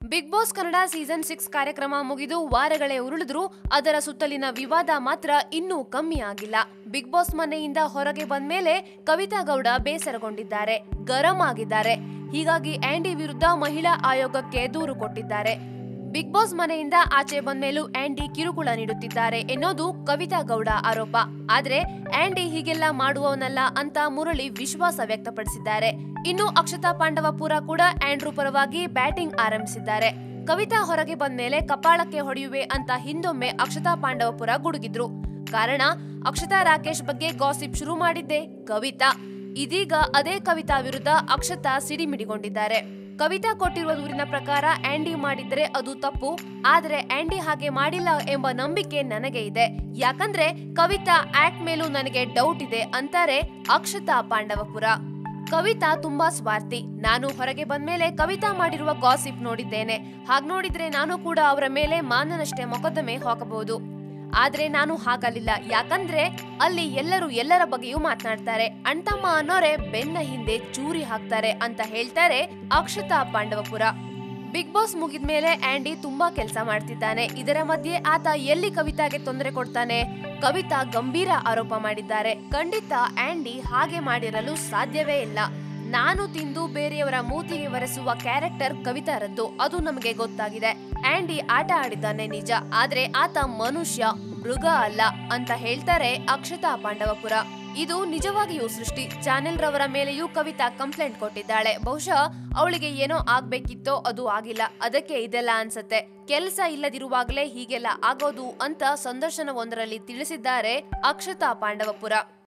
Big boss Kannada season six ಕಾರ್ಯಕ್ರಮ ಮುಗಿದು ವಾರಗಳೇ ಉರುಳಿದ್ರೂ ಅದರ ಸುತ್ತಲಿನ ವಿವಾದ ಮಾತ್ರ ಇನ್ನೂ ಕಮ್ಮಿ ಆಗಿಲ್ಲ. ಬಿಗ್ ಬಾಸ್ ಮನೆಯಿಂದ ಹೊರಗೆ ಬಂದ ಮೇಲೆ ಕವಿತಾ ಗೌಡ ಬೇಸರಗೊಂಡಿದ್ದಾರೆ, ಗರಂ ಆಗಿದ್ದಾರೆ. ಹೀಗಾಗಿ ಆಂಡಿ ವಿರುದ್ಧ ಮಹಿಳಾ ಆಯೋಗಕ್ಕೆ ದೂರು ಕೊಟ್ಟಿದ್ದಾರೆ. ಬಿಗ್ ಬಾಸ್ ಮನೆಯಿಂದ ಆಚೆ ಬಂದ್ಮೇಲೂ ಆಂಡಿ ಕಿರುಕುಳ ನೀಡುತ್ತಿದ್ದಾರೆ ಎನ್ನೋದು ಕವಿತಾ ಗೌಡ ಆರೋಪ. ಆದ್ರೆ ಆಂಡಿ ಹೀಗೆಲ್ಲ ಮಾಡುವವನಲ್ಲ ಅಂತ ಮುರಳಿ ವಿಶ್ವಾಸ ವ್ಯಕ್ತಪಡಿಸಿದ್ದಾರೆ. ಇನ್ನು ಅಕ್ಷತಾ ಪಾಂಡವಪುರ ಕೂಡ ಆಂಡ್ರೂ ಪರವಾಗಿ ಬ್ಯಾಟಿಂಗ್ ಆರಂಭಿಸಿದ್ದಾರೆ. ಕವಿತಾ ಹೊರಗೆ ಬಂದ್ಮೇಲೆ ಕಪಾಳಕ್ಕೆ ಹೊಡೆಯುವೆ ಅಂತ ಹಿಂದೊಮ್ಮೆ ಅಕ್ಷತಾ ಪಾಂಡವಪುರ ಗುಡುಗಿದ್ರು. ಕಾರಣ ಅಕ್ಷತಾ ರಾಕೇಶ್ ಬಗ್ಗೆ ಗಾಸಿಪ್ ಶುರು ಮಾಡಿದ್ದೆ ಕವಿತಾ. ಇದೀಗ ಅದೇ ಕವಿತಾ ವಿರುದ್ಧ ಅಕ್ಷತಾ ಸಿಡಿಮಿಡಿಗೊಂಡಿದ್ದಾರೆ. ಕವಿತಾ ಕೊಟ್ಟಿರುವ ದೂರಿನ ಪ್ರಕಾರ ಆಂಡಿ ಮಾಡಿದ್ರೆ ಅದು ತಪ್ಪು, ಆದ್ರೆ ಆಂಡಿ ಹಾಗೆ ಮಾಡಿಲ್ಲ ಎಂಬ ನಂಬಿಕೆ ನನಗೆ ಇದೆ. ಯಾಕಂದ್ರೆ ಕವಿತಾ ಆಕ್ಟ್ ಮೇಲೂ ನನಗೆ ಡೌಟ್ ಇದೆ ಅಂತಾರೆ ಅಕ್ಷತಾ ಪಾಂಡವಪುರ. ಕವಿತಾ ತುಂಬಾ ಸ್ವಾರ್ಥಿ. ನಾನು ಹೊರಗೆ ಬಂದ್ಮೇಲೆ ಕವಿತಾ ಮಾಡಿರುವ ಗಾಸಿಪ್ ನೋಡಿದ್ದೇನೆ. ಹಾಗೆ ನೋಡಿದ್ರೆ ನಾನು ಕೂಡ ಅವರ ಮೇಲೆ ಮಾನನಷ್ಟೇ ಮೊಕದ್ದಮೆ ಹಾಕಬಹುದು. ಆದ್ರೆ ನಾನು ಹಾಗಲಿಲ್ಲ ಯಾಕಂದ್ರೆ ಅಲ್ಲಿ ಎಲ್ಲರೂ ಎಲ್ಲರ ಬಗ್ಗೆಯೂ ಮಾತನಾಡ್ತಾರೆ. ಅಣ್ತಮ್ಮ ಅನ್ನೋರೆ ಬೆನ್ನ ಹಿಂದೆ ಚೂರಿ ಹಾಕ್ತಾರೆ ಅಂತ ಹೇಳ್ತಾರೆ ಅಕ್ಷತಾ ಪಾಂಡವಪುರ. ಬಿಗ್ ಬಾಸ್ ಮುಗಿದ ಮೇಲೆ ಆಂಡಿ ತುಂಬಾ ಕೆಲಸ ಮಾಡ್ತಿದ್ದಾನೆ. ಇದರ ಮಧ್ಯೆ ಆತ ಎಲ್ಲಿ ಕವಿತಾಗೆ ತೊಂದರೆ ಕೊಡ್ತಾನೆ? ಕವಿತಾ ಗಂಭೀರ ಆರೋಪ ಮಾಡಿದ್ದಾರೆ. ಖಂಡಿತ ಆಂಡಿ ಹಾಗೆ ಮಾಡಿರಲು ಸಾಧ್ಯವೇ ಇಲ್ಲ. ನಾನು ತಿಂದು ಬೇರೆಯವರ ಮೂತಿಗೆ ಒರೆಸುವ ಕ್ಯಾರೆಕ್ಟರ್ ಕವಿತಾರದ್ದು. ಅದು ನಮಗೆ ಗೊತ್ತಾಗಿದೆ. ಆಂಡಿ ಆಟ ಆಡಿದ್ದಾನೆ ನಿಜ. ಆದ್ರೆ ಆತ ಮನುಷ್ಯ, ಮೃಗ ಅಲ್ಲ ಅಂತ ಹೇಳ್ತಾರೆ ಅಕ್ಷತಾ ಪಾಂಡವಪುರ. ಇದು ನಿಜವಾಗಿಯೂ ಸೃಷ್ಟಿ. ಚಾನೆಲ್ ರವರ ಮೇಲೆಯೂ ಕವಿತಾ ಕಂಪ್ಲೇಂಟ್ ಕೊಟ್ಟಿದ್ದಾಳೆ. ಬಹುಶಃ ಅವಳಿಗೆ ಏನೋ ಆಗ್ಬೇಕಿತ್ತೋ ಅದು ಆಗಿಲ್ಲ. ಅದಕ್ಕೆ ಇದೆಲ್ಲ ಅನ್ಸತ್ತೆ. ಕೆಲಸ ಇಲ್ಲದಿರುವಾಗಲೇ ಹೀಗೆಲ್ಲ ಆಗೋದು ಅಂತ ಸಂದರ್ಶನವೊಂದರಲ್ಲಿ ತಿಳಿಸಿದ್ದಾರೆ ಅಕ್ಷತಾ ಪಾಂಡವಪುರ.